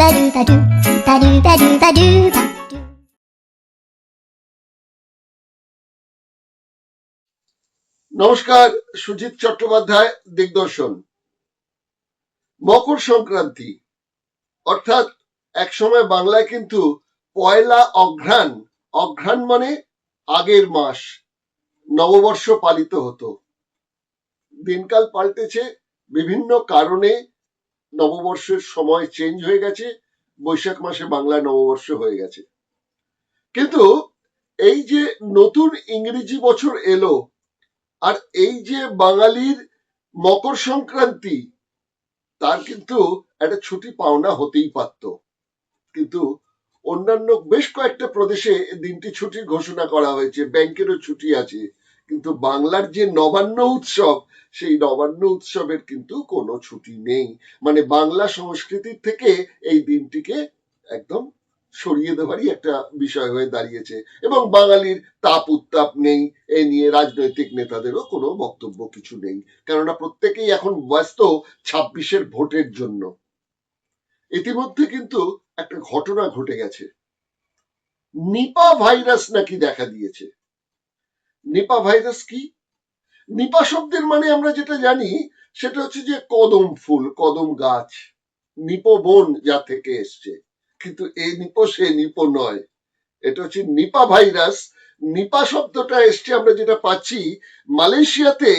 ba do ba do ba do ba do ba do ba. নমস্কার, সুজিত চট্টোপাধ্যায়, দিগদর্শন মকর সংক্রান্তি, অর্থাৎ একসময় বাংলায় কিন্তু পয়লা অঘ্রাণ অঘ্রাণ মানে আগের মাস, নববর্ষ পালিত হতো দিনকাল পাল্টেছে বিভিন্ন কারণে নববর্ষের সময় চেঞ্জ হয়ে গেছে, বৈশাখ মাসে বাংলায় নববর্ষ হয়ে গেছে। কিন্তু এই যে নতুন ইংরেজি বছর এলো, আর এই যে বাঙালির মকর সংক্রান্তি, তার কিন্তু একটা ছুটি পাওনা হতেই পারত। কিন্তু অন্যান্য বেশ কয়েকটা প্রদেশে দিনটি ছুটির ঘোষণা করা হয়েছে, ব্যাংকেরও ছুটি আছে। কিন্তু বাংলার যে নবান্ন উৎসব, সেই নবান্ন উৎসবের কিন্তু কোনো ছুটি নেই। মানে বাংলা সংস্কৃতির থেকে এই দিনটিকে একদম সরিয়ে দেওয়ারই একটা বিষয় হয়ে দাঁড়িয়েছে। এবং বাঙালির তাপ উত্তাপ নেই, এ নিয়ে রাজনৈতিক নেতাদেরও কোনো বক্তব্য কিছু নেই। কেননা প্রত্যেকেই এখন ব্যস্ত ছাব্বিশের ভোটের জন্য। ইতিমধ্যে কিন্তু একটা ঘটনা ঘটে গেছে। নিপা ভাইরাস নাকি দেখা দিয়েছে। নিপা ভাইরাস কি? নিপা শব্দের মানে আমরা যেটা জানি সেটা হচ্ছে যে কদম ফুল কদম গাছ। নিপবন যা থেকে এসছে। কিন্তু এই নিপো সে নিপো নয়। এটা হচ্ছে নিপা ভাইরাস। নিপা শব্দটা এসছে আমরা যেটা পাচ্ছি মালয়েশিয়াতে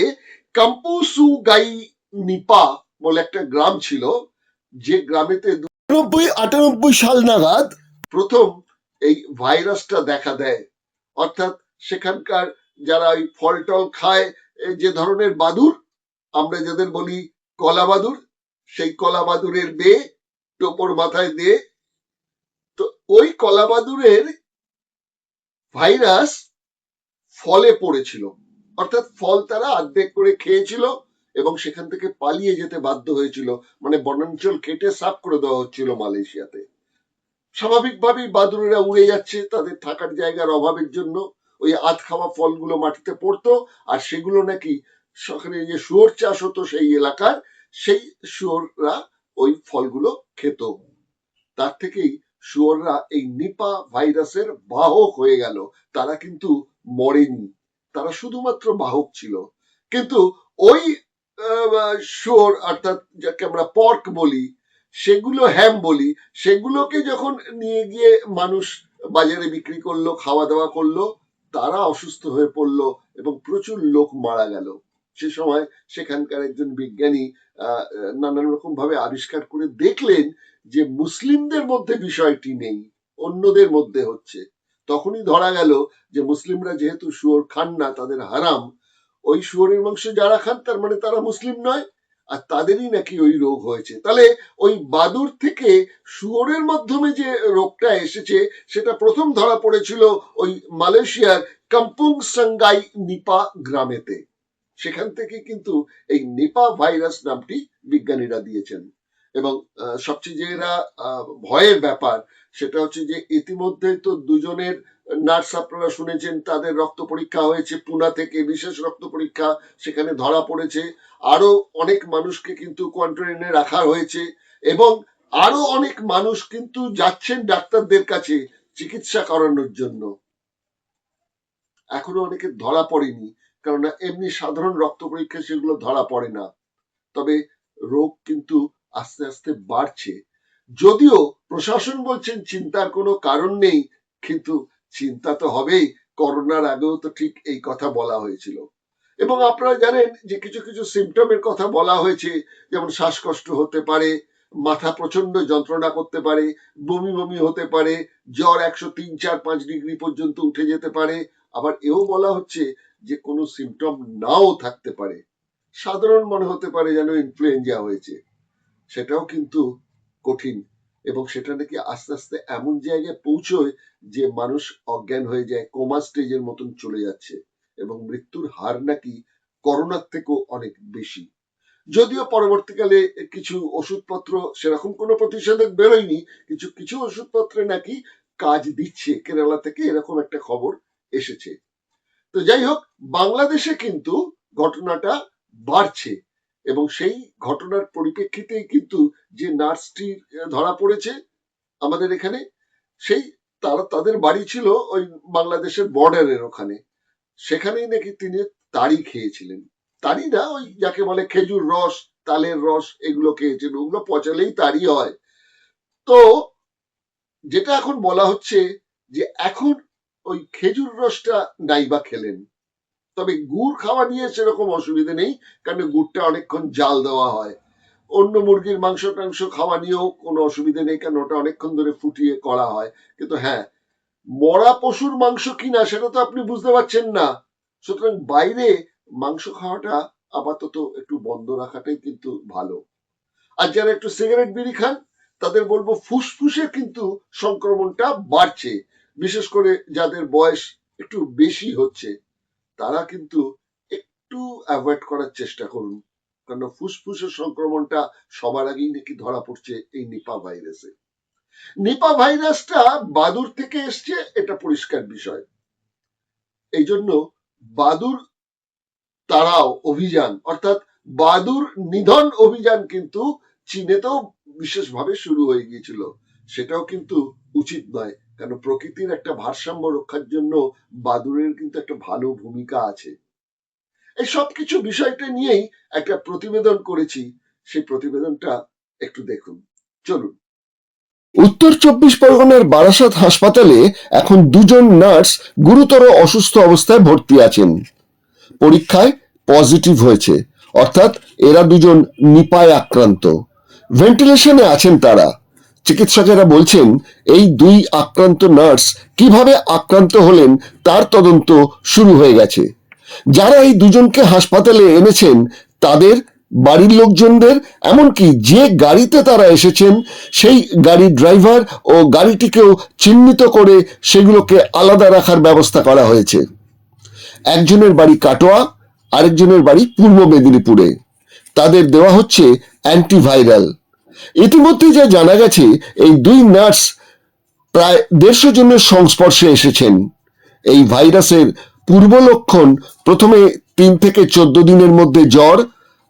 কাম্পুসু গাই নিপা বলে একটা গ্রাম ছিল যে গ্রামেতে নব্বই আটানব্বই সাল নাগাদ প্রথম এই ভাইরাসটা দেখা দেয়। অর্থাৎ সেখানকার যারা ওই ফল টল খায় যে ধরনের বাদুর, আমরা যাদের বলি কলা বাদুর, সেই কলা বাদুরের বে টোপর মাথায় দিয়ে তো ওই কলা বাদুরের ভাইরাস ফলে পড়েছিল। অর্থাৎ ফল তারা অর্ধেক করে খেয়েছিল এবং সেখান থেকে পালিয়ে যেতে বাধ্য হয়েছিল। মানে বনাঞ্চল কেটে সাফ করে দেওয়া হচ্ছিল মালয়েশিয়াতে। স্বাভাবিকভাবেই বাদুরেরা উড়ে যাচ্ছে, তাদের থাকার জায়গার অভাবের জন্য। ওই আধ খাওয়া ফলগুলো মাটিতে পড়তো, আর সেগুলো নাকি সেখানে যে শুয়োর চাষ হতো সেই এলাকার, সেই শুয়োররা ওই ফলগুলো খেত। তার থেকেই শুয়োররা এই নিপা ভাইরাসের বাহক হয়ে গেল। তারা কিন্তু মরেনি। তারা শুধুমাত্র বাহক ছিল। কিন্তু ওই শুয়োর অর্থাৎ যাকে আমরা পর্ক বলি, সেগুলো হ্যাম বলি, সেগুলোকে যখন নিয়ে গিয়ে মানুষ বাজারে বিক্রি করল, খাওয়া দাওয়া করল তারা অসুস্থ হয়ে পড়ল এবং প্রচুর লোক মারা গেল। সে সময় সেখানকার একজন বিজ্ঞানী নানান রকম ভাবে আবিষ্কার করে দেখলেন যে মুসলিমদের মধ্যে বিষয়টি নেই, অন্যদের মধ্যে হচ্ছে। তখনই ধরা গেল যে মুসলিমরা যেহেতু শুয়োর খান না, তাদের হারাম, ওই শুয়োরের মাংস যারা খান তার মানে তারা মুসলিম নয়। আর তাদেরই নাকি ওই রোগ হয়েছে। তাহলে ওই বাদুর থেকে শুয়োরের মাধ্যমে যে রোগটা এসেছে সেটা প্রথম ধরা পড়েছিল ওই মালয়েশিয়ার কাম্পুং সাঙ্গাই নিপা গ্রামেতে। সেখান থেকে কিন্তু এই নিপা ভাইরাস নামটি বিজ্ঞানীরা দিয়েছেন। এবং সবচেয়ে যেটা আহ, ভয়ের ব্যাপার সেটা হচ্ছে যে ইতিমধ্যে তো দুজনের নার্স আপনারা শুনেছেন, তাদের রক্ত পরীক্ষা হয়েছে, পুনা থেকে বিশেষ রক্ত পরীক্ষা সেখানে ধরা পড়েছে। আরও অনেক মানুষকে কিন্তু কোয়ারেন্টাইনে রাখা হয়েছে এবং আরও অনেক মানুষ কিন্তু যাচ্ছেন ডাক্তারদের কাছে চিকিৎসা করানোর জন্য। এখনও অনেকে ধরা পড়েনি, কেননা এমনি সাধারণ রক্ত পরীক্ষা সেগুলো ধরা পড়ে না। তবে রোগ কিন্তু আস্তে আস্তে বাড়ছে। যদিও প্রশাসন বলছেন চিন্তার কোনো কারণ নেই, কিন্তু চিন্তা তো হবেই। করোনার আগেও তো ঠিক এই কথা বলা হয়েছিল। এবং আপনারা জানেন যে কিছু কিছু সিমটমের কথা বলা হয়েছে, যেমন শ্বাসকষ্ট হতে পারে, মাথা প্রচণ্ড যন্ত্রণা করতে পারে, বমি বমি হতে পারে, জ্বর একশো তিন, চার, পাঁচ ডিগ্রি পর্যন্ত উঠে যেতে পারে। আবার এও বলা হচ্ছে যে কোনো সিমটম নাও থাকতে পারে। সাধারণ মনে হতে পারে যেন ইনফ্লুয়েঞ্জা হয়েছে। সেটাও কিন্তু কঠিন। এবং সেটা নাকি আস্তে আস্তে এমন জায়গায় পৌঁছয় যে মানুষ অজ্ঞান হয়ে যায় কোমা স্টেজের মতন চলে যাচ্ছে এবং মৃত্যুর হার নাকি করোনার থেকেও অনেক বেশি। যদিও পরবর্তীকালে কিছু ওষুধপত্র সেরকম কোনো প্রতিষেধক বেরোয়নি, কিছু কিছু ওষুধপত্রে নাকি কাজ দিচ্ছে। কেরালা থেকে এরকম একটা খবর এসেছে। তো যাই হোক, বাংলাদেশে কিন্তু ঘটনাটা বাড়ছে। এবং সেই ঘটনার পরিপ্রেক্ষিতেই কিন্তু যে নার্সটি ধরা পড়েছে আমাদের এখানে, সেই তারা, তাদের বাড়ি ছিল ওই বাংলাদেশের বর্ডারের ওখানে। সেখানেই নাকি তিনি তাড়ি খেয়েছিলেন। তাড়ি না ওই যাকে বলে খেজুর রস, তালের রস এগুলো খেয়েছেন, ওগুলো পচালেই তাড়ি হয়। তো যেটা এখন বলা হচ্ছে যে এখন ওই খেজুর রসটা নাইবা খেলেন। তবে গুড় খাওয়া নিয়ে সেরকম অসুবিধা নেই, কারণ গুড়টা অনেকক্ষণ জাল দেওয়া হয়। অন্য মুরগির মাংস টাংস খাওয়া নিয়েও কোনো অসুবিধা নেই, কারণ ওটা অনেকক্ষণ ধরে ফুটিয়ে করা হয়। কিন্তু হ্যাঁ মরা পশুর মাংস কিনা সেটা তো আপনি বুঝতে পারছেন না। সুতরাং বাইরে মাংস খাওয়াটা আপাতত একটু বন্ধ রাখাটাই কিন্তু ভালো। আর যারা একটু সিগারেট বিড়ি খান, তাদের বলব ফুসফুসে কিন্তু সংক্রমণটা বাড়ছে। বিশেষ করে যাদের বয়স একটু বেশি হচ্ছে। তারা কিন্তু একটু অ্যাভয়েড করার চেষ্টা করুন। কারণ ফুসফুসের সংক্রমণটা সবার আগেই নাকি ধরা পড়ছে এই নিপা ভাইরাসে। নিপা ভাইরাসটা বাদুর থেকে এসছে, এটা পরিষ্কার বিষয়। এই জন্য বাদুর তারাও অভিযান, অর্থাৎ বাদুর নিধন অভিযান কিন্তু চীনেতেও বিশেষভাবে শুরু হয়ে গিয়েছিল। সেটাও কিন্তু উচিত নয়। কারণ প্রকৃতির একটা ভারসাম্য রক্ষার জন্য বাদুরের কিন্তু একটা ভালো ভূমিকা আছে। এই সবকিছু বিষয়টা নিয়েই একটা প্রতিবেদন করেছি, সেই প্রতিবেদনটা একটু দেখুন। চলুন। উত্তর চব্বিশ পরগনার বারাসাত হাসপাতালে এখন দুজন নার্স গুরুতর অসুস্থ অবস্থায় ভর্তি আছেন। পরীক্ষায় পজিটিভ হয়েছে, অর্থাৎ এরা দুজন নিপায় আক্রান্ত। ভেন্টিলেশনে আছেন তারা। চিকিৎসকেরা বলছেন, এই দুই আক্রান্ত নার্স কীভাবে আক্রান্ত হলেন তার তদন্ত শুরু হয়ে গেছে। যারা এই দুজনকে হাসপাতালে এনেছেন, তাদের বাড়ির লোকজনদের, এমনকি যে গাড়িতে তারা এসেছেন, সেই গাড়ির ড্রাইভার ও গাড়িটিকেও চিহ্নিত করে সেগুলোকে আলাদা রাখার ব্যবস্থা করা হয়েছে। একজনের বাড়ি কাটোয়া, আরেকজনের বাড়ি পূর্ব মেদিনীপুরে। তাদের দেওয়া হচ্ছে অ্যান্টিভাইরাল। ইতিমধ্যে যা জানা গেছে, এই দুই নার্স প্রায় দেড়শো জনের সংস্পর্শে এসেছেন। এই ভাইরাসের পূর্ব লক্ষণ প্রথমে তিন থেকে চোদ্দ দিনের মধ্যে জ্বর,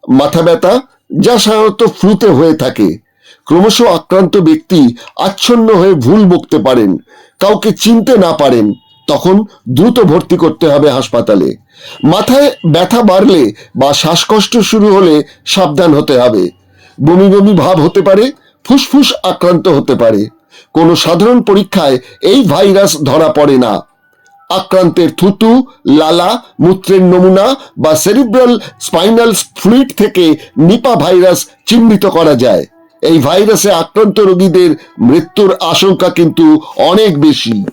মাথা ব্যথা, যা সাধারণত ফ্লুতে হয়ে থাকে। ক্রমশ আক্রান্ত ব্যক্তি আচ্ছন্ন হয়ে ভুল বকতে পারেন, কাউকে চিনতে না পারেন, তখন দ্রুত ভর্তি করতে হবে হাসপাতালে। মাথায় ব্যথা বাড়লে বা শ্বাসকষ্ট শুরু হলে সাবধান হতে হবে। বমি বমি ভাব হতে পারে, ফুসফুস আক্রান্ত হতে পারে। কোনো সাধারণ পরীক্ষায় এই ভাইরাস ধরা পড়ে না। আক্রান্তের থুতু, লালা, মূত্রের নমুনা বা সেরিব্রাল স্পাইনাল ফ্লুইড থেকে নিপা ভাইরাস চিহ্নিত করা যায়। এই ভাইরাসে আক্রান্ত রোগীদের মৃত্যুর আশঙ্কা কিন্তু অনেক বেশি।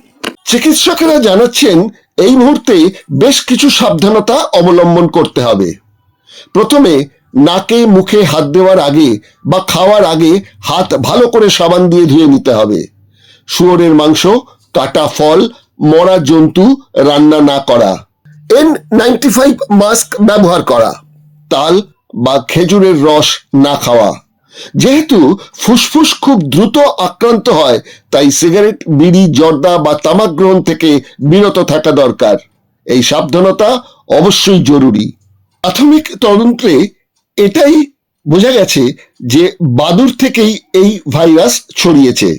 চিকিৎসকেরা জানাচ্ছেন, এই মুহূর্তে বেশ কিছু সাবধানতা অবলম্বন করতে হবে। প্রথমে নাকে মুখে হাত দেওয়ার আগে বা খাওয়ার আগে হাত ভালো করে সাবান দিয়ে ধুয়ে নিতে হবে। শুয়োরের মাংস, কাটা ফল, মরা জন্তু রান্না না করা। এন নাইনটি ফাইভ মাস্ক ব্যবহার করা। তাল বা খেজুরের রস না খাওয়া। যেহেতু ফুসফুস খুব দ্রুত আক্রান্ত হয়, তাই সিগারেট, বিড়ি, জর্দা বা তামাক গ্রহণ থেকে বিরত থাকা দরকার। এই সাবধানতা অবশ্যই জরুরি। প্রাথমিক তদন্তে এটাই বোঝা গেছে যে বাদুর থেকেই এই ভাইরাস ছড়িয়েছে।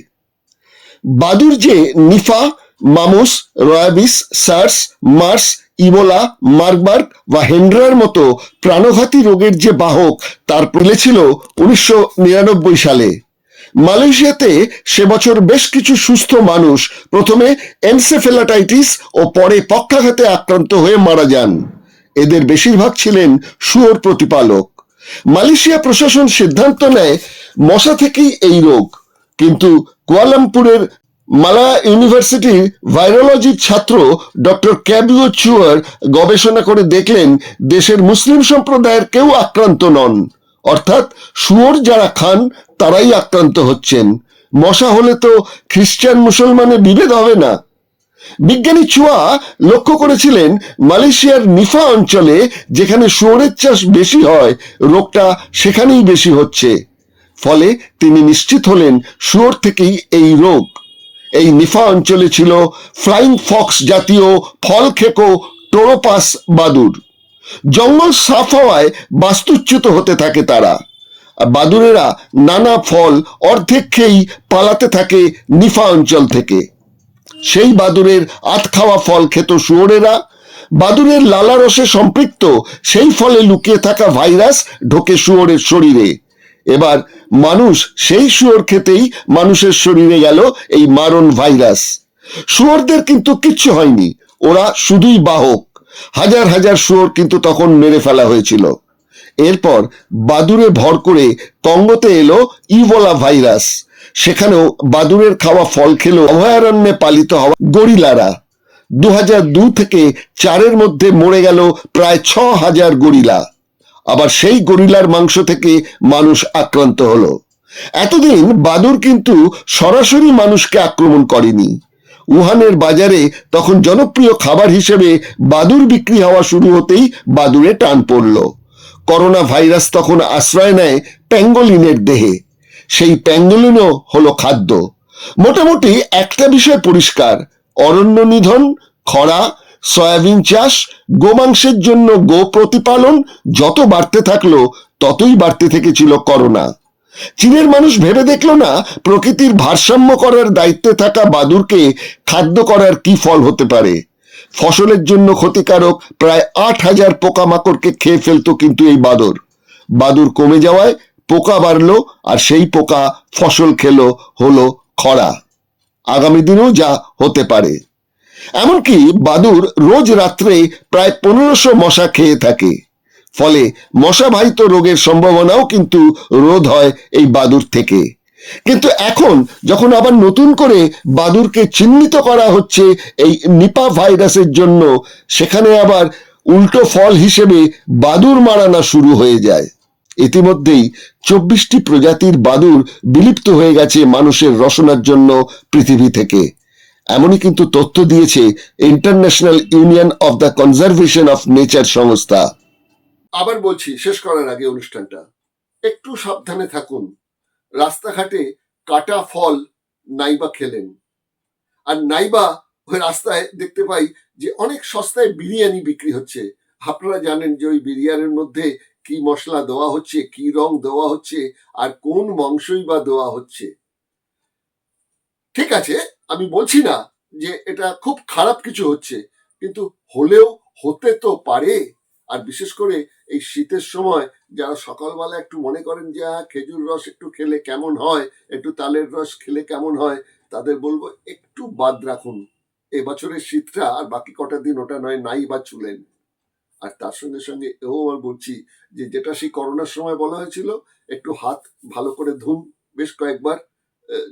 বাদুর যে Nipah, mumps, rabies, SARS, MERS, Ebola, Marburg বা হেন্ড্রার মতো প্রাণঘাতী রোগের যে বাহক, তার ছিল উনিশশো নিরানব্বই সালে। মালয়েশিয়াতে সে বছর বেশ কিছু সুস্থ মানুষ প্রথমে এনসেফেলাটাইটিস ও পরে পক্ষাঘাতে আক্রান্ত হয়ে মারা যান। এদের বেশিরভাগ ছিলেন শুয়োর প্রতিপালক। মালয়েশিয়া প্রশাসন সিদ্ধান্ত নেয়, মশা থেকেই এই রোগ। কিন্তু কুয়ালামপুরের মালায়া ইউনিভার্সিটির ভাইরোলজির ছাত্র ডক্টর ক্যাবিও চুয়ার গবেষণা করে দেখলেন, দেশের মুসলিম সম্প্রদায়ের কেউ আক্রান্ত নন। অর্থাৎ শুয়োর যারা খান, তারাই আক্রান্ত হচ্ছেন। মশা হলে তো খ্রিস্টান মুসলমানে বিভেদ হবে না। বিজ্ঞানী চুয়া লক্ষ্য করেছিলেন মালয়েশিয়ার নিফা অঞ্চলে যেখানে শুয়োরের চাষ বেশি হয়, রোগটা সেখানেই বেশি হচ্ছে। ফলে তিনি নিশ্চিত হলেন শুয়োর থেকেই এই রোগ। এই নিফা অঞ্চলে ছিল ফ্লাইং ফক্স জাতীয় ফল খেকো টোরোপাস বাদুর। জঙ্গল সাফ হওয়ায় বাস্তুচ্যুত হতে থাকে তারা। বাদুরেরা নানা ফল অর্ধেক খেয়েই পালাতে থাকে নিফা অঞ্চল থেকে। সেই বাদুরের আত খাওয়া ফল খেত শুয়োরেরা। বাদুরের লালারসে সম্পৃক্ত সেই ফলে লুকিয়ে থাকা ভাইরাস ঢোকে শুয়োরের শরীরে। এবার মানুষ সেই শুয়োর খেতেই মানুষের শরীরে গেল এই মারণ ভাইরাস। শুয়োরদের কিন্তু কিচ্ছু হয়নি, ওরা শুধুই বাহক। হাজার হাজার শুয়োর কিন্তু তখন মেরে ফেলা হয়েছিল। এরপর বাদুরে ভর করে কঙ্গোতে এলো ইবোলা ভাইরাস। সেখানেও বাদুরের খাওয়া ফল খেলো অভয়ারণ্যে পালিত হওয়া গরিলারা। দু হাজার দু থেকে চারের মধ্যে মরে গেল প্রায় ছ হাজার গরিলা। আবার সেই গরিলার মাংস থেকে মানুষ আক্রান্ত হলো। এতদিন বাদুর কিন্তু সরাসরি মানুষকে আক্রমণ করেনি। উহানের বাজারে তখন জনপ্রিয় খাবার হিসেবে বাদুর বিক্রি হওয়া শুরু হতেই বাদুরে টান পড়ল। করোনা ভাইরাস তখন আশ্রয় নেয় প্যাঙ্গোলিনের দেহে। সেই প্যাঙ্গোলিনও হলো খাদ্য। মোটামুটি একটা বিষয় পরিষ্কার, অরণ্য নিধন, খরা, সয়াবিন চাষ, গোমাংসের জন্য গো প্রতিপালন যত বাড়তে থাকল, ততই বাড়তে থেকেছিল করোনা। চীনের মানুষ ভেবে দেখল না, প্রকৃতির ভারসাম্য করার দায়িত্বে থাকা বাদুরকে খাদ্য করার কি ফল হতে পারে। ফসলের জন্য ক্ষতিকারক প্রায় আট হাজার পোকামাকড়কে খেয়ে ফেলতো কিন্তু এই বাদর। বাদুর কমে যাওয়ায় পোকা বাড়লো আর সেই পোকা ফসল খেলো, হলো খরা। আগামী দিনেও যা হতে পারে। এমনকি বাদুর রোজ রাত্রে প্রায় পনেরোশো মশা খেয়ে থাকে। ফলে মশাবাহিত রোগের সম্ভাবনাও কিন্তু রোধ হয় এই বাদুর থেকে। কিন্তু এখন যখন আবার নতুন করে বাদুরকে চিহ্নিত করা হচ্ছে এই নিপা ভাইরাসের জন্য, সেখানে আবার উল্টো ফল হিসেবে বাদুর মারানা শুরু হয়ে যায়। ইতিমধ্যেই চব্বিশটি প্রজাতির বাদুর বিলুপ্ত হয়ে গেছে মানুষের রসনার জন্য পৃথিবী থেকে। এমনই কিন্তু তথ্য দিয়েছে international union of the conservation of nature সংস্থা। আবার বলছি, শেষ করার আগে অনুষ্ঠানটা। একটু সাবধানে থাকুন। রাস্তাঘাটে কাটা ফল নাইবা খেলেন। আর নাইবা ওই রাস্তায় দেখতে পাই যে অনেক সস্তায় বিরিয়ানি বিক্রি হচ্ছে। আপনারা জানেন যে ওই বিরিয়ানির মধ্যে কি মশলা দেওয়া হচ্ছে, কি রং দেওয়া হচ্ছে, আর কোন মাংসই বা দেওয়া হচ্ছে। ঠিক আছে, আমি বলছি না যে এটা খুব খারাপ কিছু হচ্ছে, কিন্তু হলেও হতে তো পারে। আর বিশেষ করে এই শীতের সময় যারা সকালবেলা একটু মনে করেন যে খেজুর রস একটু খেলে কেমন হয়, একটু তালের রস খেলে কেমন হয়? তাদের বলব, একটু বাদ রাখুন। এবছরের শীতটা আর বাকি কটা দিন ওটা নয়, নাই বা চুলেন আর তার সঙ্গে সঙ্গে এও আমার বলছি যে যেটা সেই করোনার সময় বলা হয়েছিল, একটু হাত ভালো করে ধুন বেশ কয়েকবার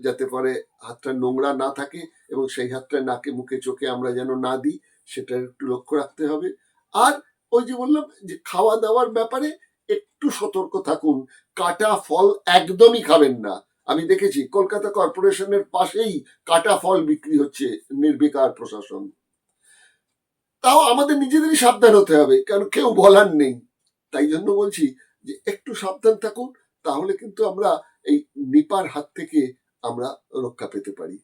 যাতে পরে হাতটা নোংরা না থাকে এবং সেই হাতটা নাকে, মুখে, চোখে আমরা যেন না দিই, সেটা একটু লক্ষ্য রাখতে হবে। আর ওই যে বললাম যে খাওয়া দাওয়ার ব্যাপারে একটু সতর্ক থাকুন, কাটা ফল একদমই খাবেন না। আমি দেখেছি কলকাতা কর্পোরেশনের পাশেই কাটা ফল বিক্রি হচ্ছে নির্বিকার প্রশাসন। তাও আমাদের নিজেদেরই সাবধান হতে হবে, কারণ কেউ বলার নেই। তাই জন্য বলছি যে একটু সাবধান থাকুন, তাহলে কিন্তু আমরা এই নিপার হাত থেকে আমরা রক্ষা পেতে পারি।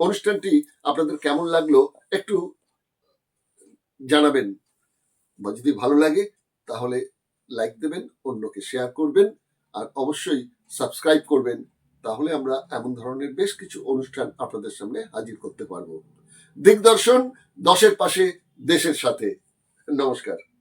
অনুষ্ঠানটি আপনাদের কেমন লাগল একটু জানাবেন। বা যদি ভালো লাগে, তাহলে লাইক দেবেন, অন্যকে শেয়ার করবেন, আর অবশ্যই সাবস্ক্রাইব করবেন। তাহলে আমরা এমন ধরনের বেশ কিছু অনুষ্ঠান আপনাদের সামনে হাজির করতে পারব। দিগদর্শন দশের পাশে দেশের সাথে। নমস্কার।